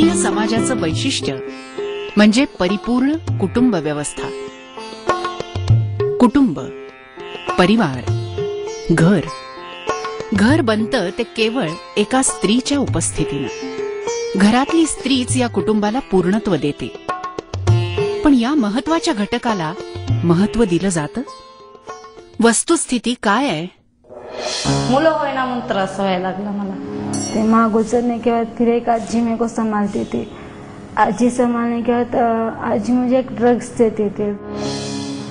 भारतीय समाजाचं वैशिष्ट्य म्हणजे परिपूर्ण कुटुंब व्यवस्था. कुटुंब परिवार घर. घर बनतं ते केवळ एका स्त्रीच्या उपस्थितीनं. घरातली स्त्रीच या कुटुंबाला पूर्णत्व देते. पण या महत्त्वाच्या घटकाला महत्त्व दिलं जातं? वस्तुस्थिती काय आहे? मुलं होईना म्हणून त्रास व्हायला लागला मला. ते माँ गुजरने के बाद फिर एक आजी मेरे को संभालती थी। आजी संभालने के बाद आजी मुझे एक ड्रग्स देती थी।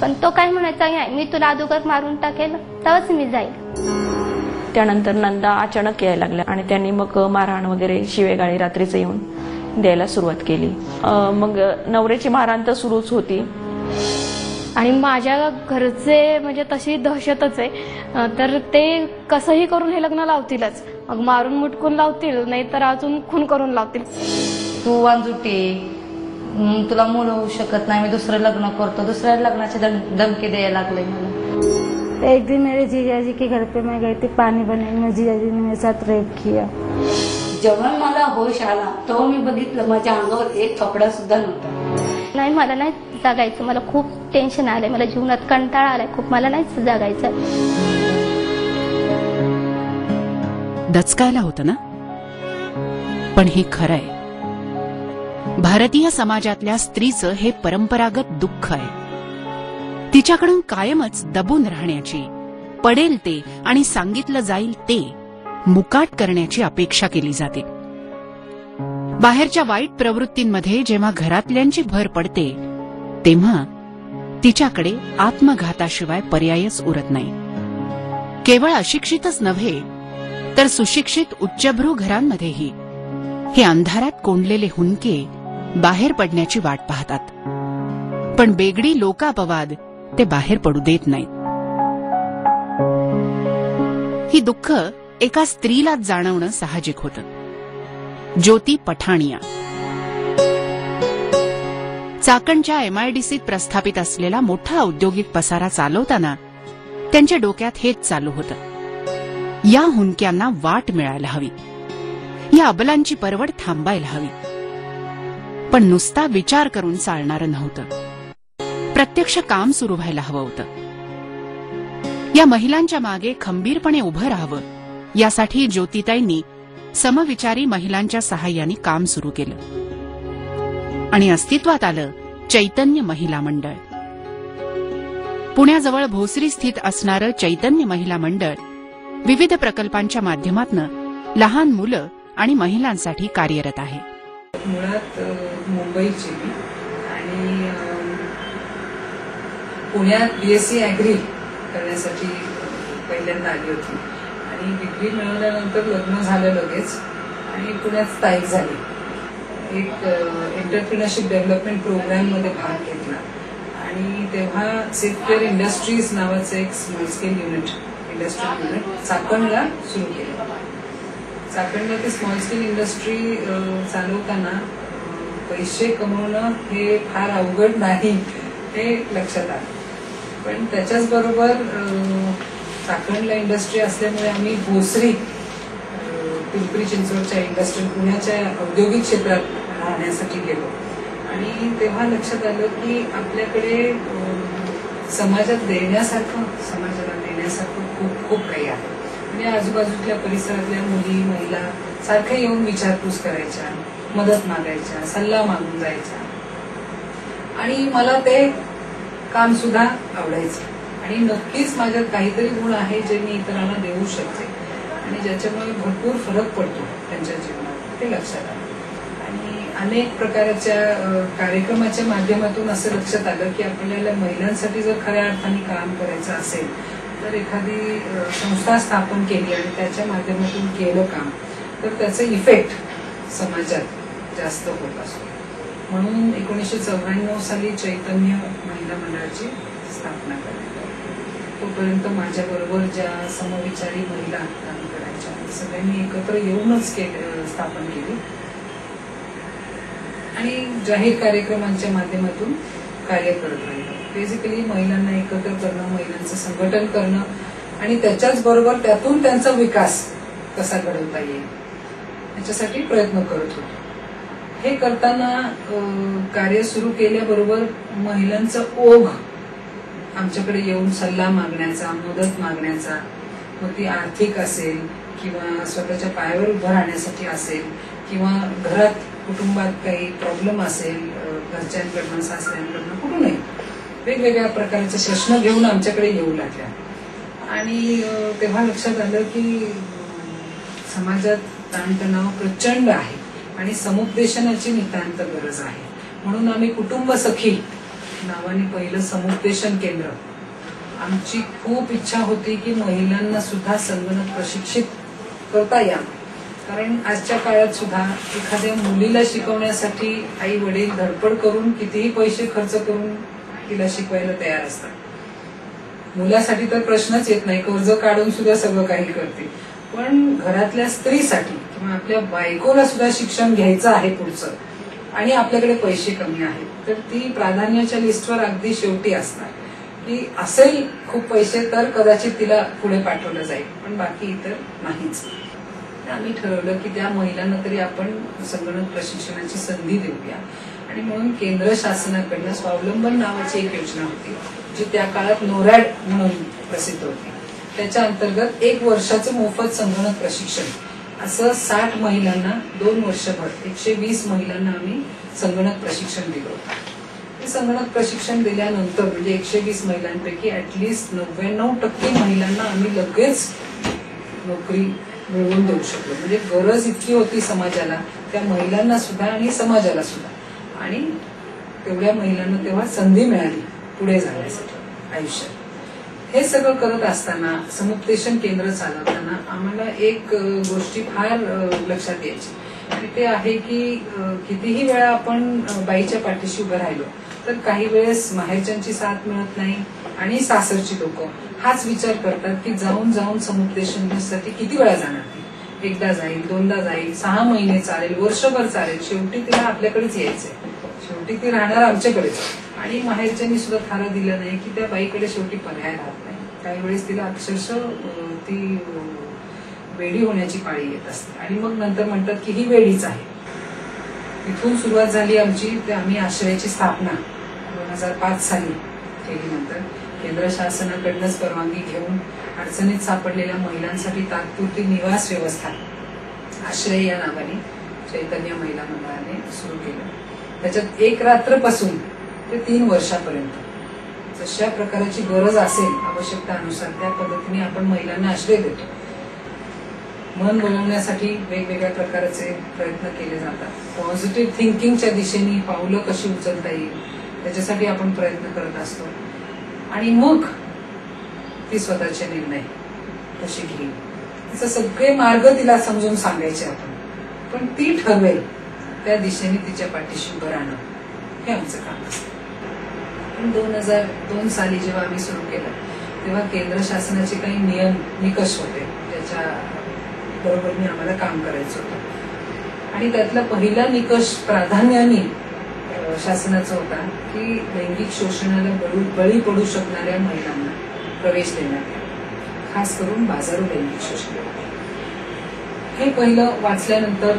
पण तो काय म्हणायचा नाही मी तुला अगोदर मारून टाकेल तेव्हाच मी जाईल. त्यानंतर नंदा अचानक यायला लागल्या आणि त्यांनी मग मारहाण वगैरे शिवेगाळी रात्रीचं येऊन द्यायला सुरुवात केली. मग नवऱ्याची मारहाण तर सुरूच होती. आणि माझ्या घरचे म्हणजे तशी दहशतच आहे. तर ते कसंही करून हे लग्न लावतीलच. मग मारून मुटकून लावतील नाहीतर अजून खून करून लावतील. तू वांजुटी तुला मुलं होऊ शकत नाही. मी दुसरं लग्न करतो. दुसऱ्या लग्नाचे धम- धमकी द्यायला लागले मला. तो एक दिन मेरे जीजा जी के घर पे मैं गई थी पानी बनाने में जीजा जी ने मेरे साथ रेप किया। जेव्हा मला होश आला तेव्हा मी बघितलं माझ्या अंगावर एक कपडा सुद्धा नव्हता. नाही मला नाही जगायचं. मला खूप टेन्शन आलंय. मला जीवनात कंटाळा आलाय. खूप मला नाही जगायचं दचकायला होतं ना? पण हे खरंय. भारतीय समाजातल्या स्त्रीचं हे परंपरागत दुःख आहे. तिच्याकडून कायमच दबून राहण्याची पडेल ते आणि सांगितलं जाईल ते मुकाट करण्याची अपेक्षा केली जाते. बाहेरच्या वाईट प्रवृत्तींमध्ये जेव्हा घरातल्यांची भर पडते तेव्हा तिच्याकडे आत्मघाताशिवाय पर्यायच उरत नाही. केवळ अशिक्षितच नव्हे तर सुशिक्षित उच्चभ्रू घरांमध्येही. हे अंधारात कोंडलेले हुंके बाहेर पडण्याची वाट पाहतात. पण बेगडी लोकापवाद ते बाहेर पडू देत नाहीत. ही दुःख एका स्त्रीला जाणवणं साहजिक होतं. ज्योती पठाणिया. चाकणच्या एमआयडीसीत प्रस्थापित असलेला मोठा औद्योगिक पसारा चालवताना त्यांच्या डोक्यात हेच चालू होतं. या हुंक्यांना वाट मिळायला हवी. या अबलांची परवड थांबायला हवी. पण नुसता विचार करून चालणारं नव्हतं. प्रत्यक्ष काम सुरू व्हायला हवं होतं. या महिलांच्या मागे खंबीरपणे उभं राहावं यासाठी ज्योतिताईंनी समविचारी महिलांच्या सहाय्याने काम सुरू केलं. आणि अस्तित्वात आलं चैतन्य महिला मंडळ. पुण्याजवळ भोसरी स्थित असणारं चैतन्य महिला मंडळ विविध प्रकल्पांच्या माध्यमातून लहान मुलं आणि महिलांसाठी कार्यरत आहे. मुळात मुंबईची आणि आणि बी पुण्यात बीएससी ॲग्री करण्यासाठी पहिल्यांदा आली होती. आणि डिग्री मिळवल्यानंतर लग्न झालं लगेच आणि पुण्यात स्थायिक झाली. एक एंटरप्रिनरशिप डेव्हलपमेंट प्रोग्राममध्ये भाग घेतला. आणि तेव्हा सेफ्टवेअर इंडस्ट्रीज नावाचं एक small scale unit industry unit चाकणला सुरू केलं. चाकणला ते स्मॉल स्केल इंडस्ट्री चालवताना पैसे कमवणं हे फार अवघड नाही हे लक्षात आलं. पण त्याच्याच बरोबर चाकणला इंडस्ट्री असल्यामुळे आम्ही भोसरी पिंपरी चिंचवडच्या इंडस्ट्री पुण्याच्या औद्योगिक क्षेत्रात राहण्यासाठी गेलो. आणि तेव्हा लक्षात आलं की आपल्याकडे समाजात देण्यासारखं समाजाला देण्यासारखं खूप काही आहे. म्हणजे आजूबाजूच्या परिसरातल्या मुली महिला सारख्या येऊन विचारपूस करायच्या मदत मागायच्या सल्ला मागून जायच्या. आणि मला ते काम सुद्धा आवडायचं. आणि नक्कीच माझ्यात काहीतरी गुण आहे जे मी इतरांना देऊ शकते. आणि ज्याच्यामुळे भरपूर फरक पडतो त्यांच्या जीवनात ते लक्षात आलं. आणि अनेक प्रकारच्या कार्यक्रमाच्या माध्यमातून असं लक्षात आलं की आपल्याला महिलांसाठी जर खऱ्या अर्थाने काम करायचं असेल तर एखादी संस्था स्थापन केली आणि त्याच्या माध्यमातून केलं काम तर त्याचा इफेक्ट समाजात जास्त होत असतो. म्हणून एकोणीसशे चौऱ्याण्णव साली चैतन्य महिला मंडळाची स्थापना करण्यात आली. तोपर्यंत माझ्याबरोबर ज्या समविचारी महिला काम करायच्या सगळ्यांनी एकत्र येऊनच के स्थापन केली. आणि जाहीर कार्यक्रमांच्या माध्यमातून कार्य करत राहिलं. बेसिकली महिलांना एकत्र करणं महिलांचं संघटन करणं आणि त्याच्याच बरोबर त्यातून त्यांचा विकास कसा घडवता येईल याच्यासाठी प्रयत्न करत होतो. हे करताना कार्य सुरू केल्याबरोबर महिलांचं ओघ आमच्याकडे येऊन सल्ला मागण्याचा मदत मागण्याचा मग ती आर्थिक असेल किंवा स्वतःच्या पायावर उभं राहण्यासाठी असेल किंवा घरात कुटुंबात काही प्रॉब्लेम असेल घरच्यांकडनं सासऱ्यांकडनं कुठूनही वेगवेगळ्या प्रकारचे प्रश्न घेऊन आमच्याकडे येऊ लागल्या. आणि तेव्हा लक्षात आलं की समाजात ताणतणाव प्रचंड आहे आणि समुपदेशनाची नितांत गरज आहे. म्हणून आम्ही कुटुंब सखी नावाने पहिलं समुपदेशन केंद्र. आमची खूप इच्छा होती की महिलांना सुद्धा संगणक प्रशिक्षित करता यावं. कारण आजच्या काळात सुद्धा एखाद्या मुलीला शिकवण्यासाठी आई वडील धडपड करून कितीही पैसे खर्च करून तिला शिकवायला तयार असतात. मुलासाठी तर प्रश्नच येत नाही कर्ज काढून सुद्धा सगळं काही करते. पण घरातल्या स्त्रीसाठी किंवा आपल्या बायकोला सुद्धा शिक्षण घ्यायचं आहे पुढचं आणि आपल्याकडे पैसे कमी आहेत तर ती प्राधान्याच्या लिस्टवर अगदी शेवटी असणार. की असेल खूप पैसे तर कदाचित तिला पुढे पाठवलं जाईल पण बाकी इतर नाहीच. आम्ही ठरवलं की त्या महिलांना तरी आपण संगणक प्रशिक्षणाची संधी देऊया. आणि म्हणून केंद्र शासनाकडनं स्वावलंबन नावाची एक योजना होती जी त्या काळात नोरॅड म्हणून प्रसिद्ध होती. त्याच्या अंतर्गत एक वर्षाचं मोफत संगणक प्रशिक्षण असं साठ महिलांना दोन वर्षभर एकशे वीस महिलांना आम्ही संगणक प्रशिक्षण दिलं होतं. हे संगणक प्रशिक्षण दिल्यानंतर म्हणजे एकशे वीस महिलांपैकी ऍटलिस्ट नव्याण्णव टक्के महिलांना आम्ही लगेच नोकरी मिळवून देऊ शकलो. म्हणजे गरज इतकी होती समाजाला त्या महिलांना सुद्धा आणि समाजाला सुद्धा. आणि तेवढ्या महिलांना तेव्हा संधी मिळाली पुढे जाण्यासाठी आयुष्यात. हे सगळं करत असताना समुपदेशन केंद्र चालवताना आम्हाला एक गोष्टी फार लक्षात यायची. आणि ते आहे की कितीही वेळा आपण बाईच्या पाठीशी उभं राहिलो तर काही वेळेस माहेरच्यांची साथ मिळत नाही आणि सासरची लोक. हाच विचार करतात की जाऊन जाऊन समुपदेशनासाठी किती वेळा जाणार? एकदा जाईल दोनदा जाईल सहा महिने चालेल वर्षभर चालेल शेवटी तिला आपल्याकडेच यायचंय. शेवटी ती राहणार आमच्याकडेच. आणि माहेरच्यांनी सुद्धा थारा दिला नाही की त्या बाईकडे शेवटी पर्याय राहत नाही. काही वेळेस तिला अक्षरशः ती वेडी होण्याची पाळी येत असते. आणि मग नंतर म्हणतात की ही वेडीच आहे. तिथून सुरुवात झाली आमची ते आम्ही आश्रयाची स्थापना दोन हजार पाच साली केली नंतर. केंद्र शासनाकडनंच परवानगी घेऊन अडचणीत सापडलेल्या महिलांसाठी तात्पुरती निवास व्यवस्था. आश्रय या नावाने चैतन्य महिला मंडळाने सुरू केलं. त्याच्यात एक रात्रपासून ते तीन वर्षापर्यंत. जशा प्रकाराची गरज असेल आवश्यकतानुसार त्या पद्धतीने आपण महिलांना आश्रय देतो. मन बोलवण्यासाठी वेगवेगळ्या प्रकारचे प्रयत्न केले जातात. पॉझिटिव्ह थिंकिंगच्या दिशेने पावलं कशी उचलता येईल त्याच्यासाठी आपण प्रयत्न करत असतो. आणि मग ती स्वतःचे निर्णय कशी घेईल? तिचे सगळे मार्ग तिला समजून सांगायचे आपण. पण ती ठरवेल त्या दिशेने तिच्या पाठीशी उभं राहणं हे आमचं काम असतं. पण दोन हजार दोन साली जेव्हा आम्ही सुरू केलं तेव्हा केंद्र शासनाचे काही नियम निकष होते. ज्याच्या बरोबरनी आम्हाला काम करायचं होतं. आणि त्यातला पहिला निकष प्राधान्याने शासनाचा होता की लैंगिक शोषणाला बळू बळी पडू शकणाऱ्या महिलांना प्रवेश देण्यात खास करून बाजारू लैंगिक शोषण हे पहिलं वाचल्यानंतर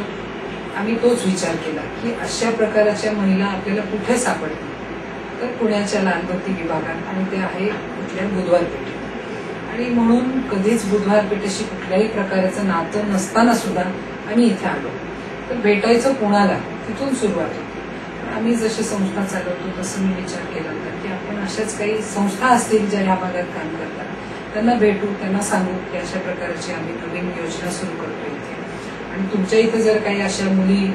आम्ही तोच विचार केला की अशा प्रकारच्या महिला आपल्याला कुठे सापडतील? तर पुण्याच्या लालबत्ती विभागात आणि ते आहे कुठल्या बुधवार पेठेत आणि म्हणून कधीच बुधवार पेठेशी कुठल्याही प्रकारचं नातं नसताना सुद्धा आम्ही इथे आलो. तर भेटायचं कुणाला? तिथून सुरुवात होती. आम्ही जशी संस्था चालवतो तसं मी विचार केला होता की आपण अशाच काही संस्था असतील ज्या ह्या भागात काम करतात. त्यांना भेटू त्यांना सांगू की अशा प्रकारची आम्ही नवीन योजना सुरू करतो इथे. आणि तुमच्या इथे जर काही अशा मुली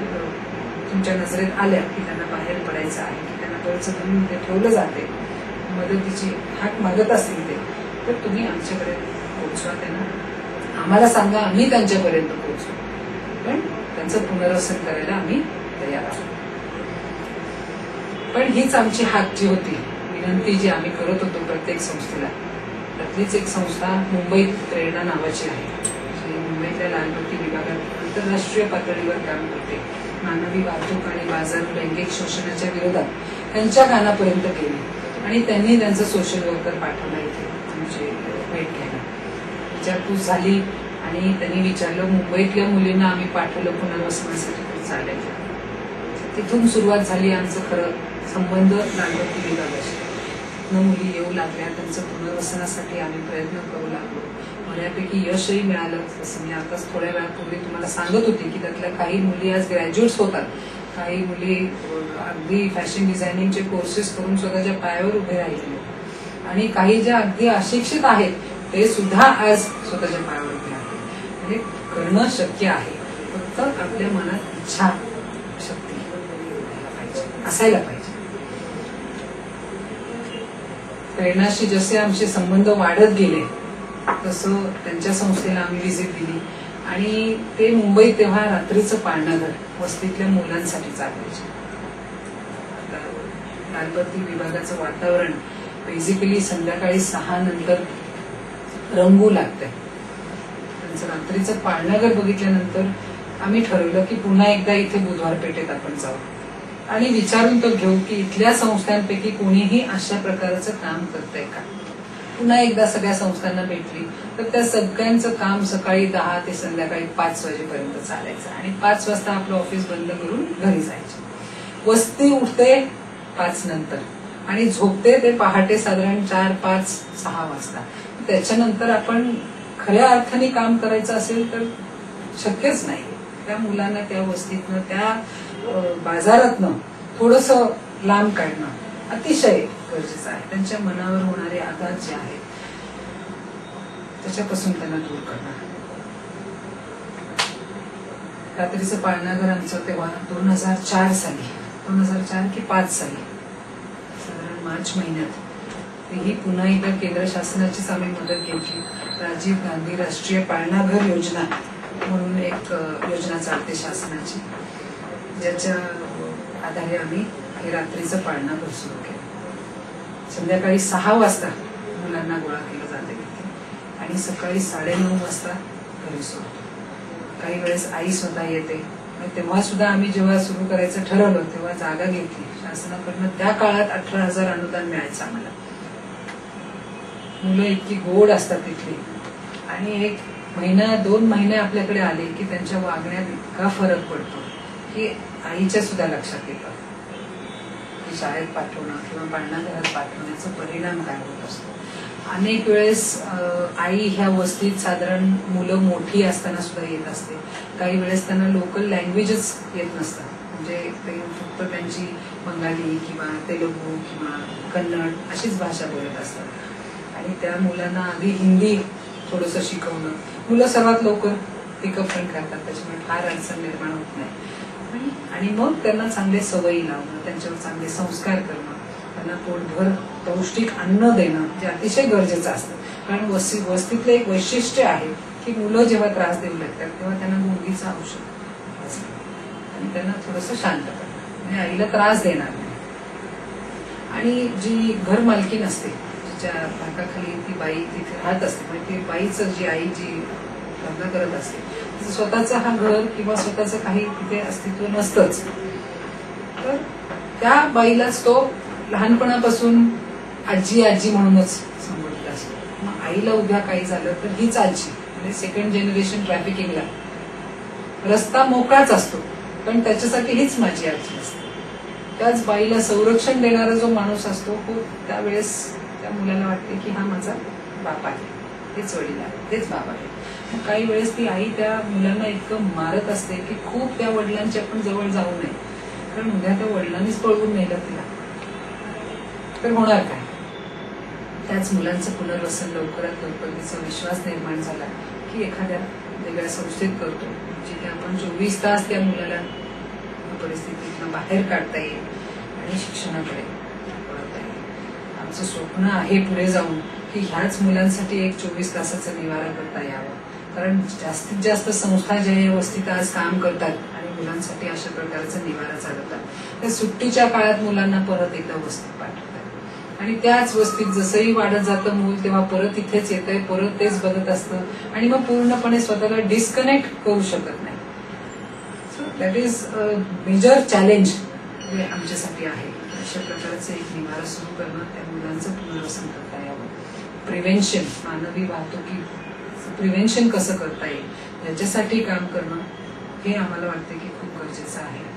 तुमच्या नजरेत आल्या की त्यांना बाहेर पडायचं आहे की त्यांना गळचं म्हणून ते ठेवलं जाते मदतीची हात मागत असतील ते तर तुम्ही आमच्याकडे पोहोचवा त्यांना. आम्हाला सांगा आम्ही त्यांच्यापर्यंत पोहोचू. पण त्यांचं पुनर्वसन करायला आम्ही तयार आहोत. पण हीच आमची हाक जी होती विनंती जी आम्ही करत होतो प्रत्येक संस्थेला. त्यातलीच एक संस्था मुंबईत प्रेरणा नावाची आहे. जी मुंबईतल्या लालबत्ती विभागात आंतरराष्ट्रीय पातळीवर काम करते. मानवी वाहतूक आणि बाजार लैंगिक शोषणाच्या विरोधात त्यांच्या कानापर्यंत गेली. आणि त्यांनी त्यांचं सोशल वर्कर पाठवलं इथे तुमची भेट घ्यायला. विचारपूस झाली आणि त्यांनी विचारलं मुंबईतल्या मुलींना आम्ही पाठवलं पुनर्वसनासाठी तर चालेल. तिथून सुरुवात झाली आमचं खरं. संबंध जात विभागाशी न मुली येऊ लागल्या त्यांचं पुनर्वसनासाठी आम्ही प्रयत्न करू लागलो. बऱ्यापैकी यशही मिळालं. जसं मी आताच थोड्या वेळापूर्वी तुम्हाला सांगत होते की त्यातल्या काही मुली आज ग्रॅज्युएट्स होतात. काही मुली अगदी फॅशन डिझायनिंगचे कोर्सेस करून स्वतःच्या पायावर उभे राहिले आणि काही ज्या अगदी अशिक्षित आहेत ते सुद्धा आज स्वतःच्या पायावर उभे आहेत. म्हणजे करणं शक्य आहे. फक्त आपल्या मनात इच्छा शक्ती पाहिजे, असायला पाहिजे. प्रेरणाशी जसे आमचे संबंध वाढत गेले तसं त्यांच्या संस्थेला आम्ही व्हिजिट दिली. आणि ते मुंबई तेव्हा रात्रीचं पाळणाघर वस्तीतल्या मुलांसाठी चालवायचे. आता लालबत्ती विभागाचं वातावरण बेसिकली संध्याकाळी सहा नंतर रंगू लागतंय. त्यांचं रात्रीचं पाळणाघर बघितल्यानंतर आम्ही ठरवलं की पुन्हा एकदा इथे बुधवार पेठेत आपण जाऊ. आणि विचारून तो घेऊ की इथल्या संस्थांपैकी कोणीही अशा प्रकारचं काम करतंय का? पुन्हा एकदा सगळ्या संस्थांना भेटली तर त्या सगळ्यांचं काम सकाळी दहा ते संध्याकाळी पाच वाजेपर्यंत चालायचं आणि पाच वाजता आपलं ऑफिस बंद करून घरी जायचं. वस्ती उठते पाच नंतर आणि झोपते ते पहाटे साधारण चार पाच सहा वाजता. त्याच्यानंतर आपण खऱ्या अर्थाने काम करायचं असेल तर शक्यच नाही. त्या मुलांना त्या वस्तीतनं त्या बाजारातनं थोडस लांब काढणं अतिशय गरजेचं आहे. त्यांच्या मनावर होणारे आघात जे आहेत त्याच्यापासून त्यांना दूर करणं रात्रीचं पाळणाघर आमचं तेव्हा दोन हजार चार साली दोन हजार चार की पाच साली साधारण मार्च महिन्यात ही पुन्हा एकदा केंद्र शासनाचीच आम्ही मदत घेतली राजीव गांधी राष्ट्रीय पाळणाघर योजना म्हणून एक योजना चालते शासनाची. ज्याच्या आधारे आम्ही हे रात्रीचं पाळणाघर सुरू केलं. संध्याकाळी सहा वाजता मुलांना गोळा केलं जाते तिथे. आणि सकाळी साडेनऊ वाजता घरी सोडतो काही वेळेस आई स्वतः येते. तेव्हा सुद्धा आम्ही जेव्हा सुरू करायचं ठरवलं तेव्हा जागा घेतली. शासनाकडनं त्या काळात अठरा हजार अनुदान मिळायचं आम्हाला. मुलं इतकी गोड असतात तिथली. आणि एक महिना दोन महिने आपल्याकडे आले की त्यांच्या वागण्यात इतका फरक पडतो. की आईच्या सुद्धा लक्षात येतं. की शाळेत पाठवणं किंवा पाळणाघरात पाठवण्याचा परिणाम काय होत असतो. अनेक वेळेस आई ह्या वस्तीत साधारण मुलं मोठी असताना सुद्धा येत असते. काही वेळेस त्यांना लोकल लँग्वेजेस येत नसतात. म्हणजे ते फक्त त्यांची बंगाली किंवा तेलुगू किंवा कन्नड अशीच भाषा बोलत असतात. आणि त्या मुलांना आधी हिंदी थोडंसं शिकवणं. मुलं सर्वात लवकर पिकअप पण करतात. त्याच्यामुळे फार अडचण निर्माण होत नाही. आणि- आणि मग त्यांना चांगले सवयी लावणं त्यांच्यावर चांगले संस्कार करणं त्यांना पोटभर पौष्टिक अन्न देणं हे अतिशय गरजेचं असतं. कारण वस्ती वस्तीतलं एक वैशिष्ट्य आहे की मुलं जेव्हा त्रास देऊ लागतात तेव्हा त्यांना मुलगीचं औषध आणि त्यांना थोडंसं शांत करणं. म्हणजे आईला त्रास देणार नाही. आणि जी घर मालकीन असते जिच्या भागाखाली ती बाई तिथे राहत असते. म्हणजे ती बाईचं जी आई जी धंदा करत असते स्वतःचं हा घर किंवा स्वतःचं काही तिथे अस्तित्व नसतंच. तर त्या बाईलाच तो लहानपणापासून आजी आजी म्हणूनच संबोधला असतो. मग आईला उद्या काही झालं तर हीच आजी. म्हणजे सेकंड जनरेशन ट्रॅफिकिंगला रस्ता मोकळाच असतो पण त्याच्यासाठी हीच माझी आजी असते. त्याच बाईला संरक्षण देणारा जो माणूस असतो तो त्यावेळेस त्या मुलाला वाटते की हा माझा बाप आहे. तेच वडील आहे तेच बाप आहे काही वेळेस ती आई त्या मुलांना इतकं मारत असते की खूप त्या वडिलांच्या पण जवळ जाऊ नये. कारण उद्या त्या वडिलांनीच पळवून नेलं तिला. तर होणार काय? त्याच मुलांचं पुनर्वसन लवकरात लवकर तिचा विश्वास निर्माण झाला की एखाद्या वेगळ्या संस्थेत करतो जिथे आपण चोवीस तास त्या मुलाला या परिस्थितीतनं बाहेर काढता येईल आणि शिक्षणाकडे वळवता येईल. आमचं स्वप्न आहे पुढे जाऊन की ह्याच मुलांसाठी एक चोवीस तासाचा निवारा करता यावं. कारण जास्तीत जास्त संस्था ज्या व्यवस्थित वस्तीत आज काम करतात आणि मुलांसाठी अशा प्रकारचा निवारा चालवतात त्या सुट्टीच्या काळात मुलांना परत एकदा वस्तीत पाठवतात. आणि त्याच वस्तीत जसंही वाढत जातं मूल तेव्हा परत इथेच येतंय परत तेच बघत असतं आणि मग पूर्णपणे स्वतःला डिस्कनेक्ट करू शकत नाही. So that is a major challenge हे आमच्यासाठी आहे. अशा प्रकारचं एक निवारा सुरू करणं त्या मुलांचं पुनर्वसन करता यावं. प्रिव्हेन्शन मानवी वाहतुकी प्रिव्हेन्शन कसं करता येईल? याच्यासाठी काम करणं हे आम्हाला वाटतं की खूप गरजेचं आहे.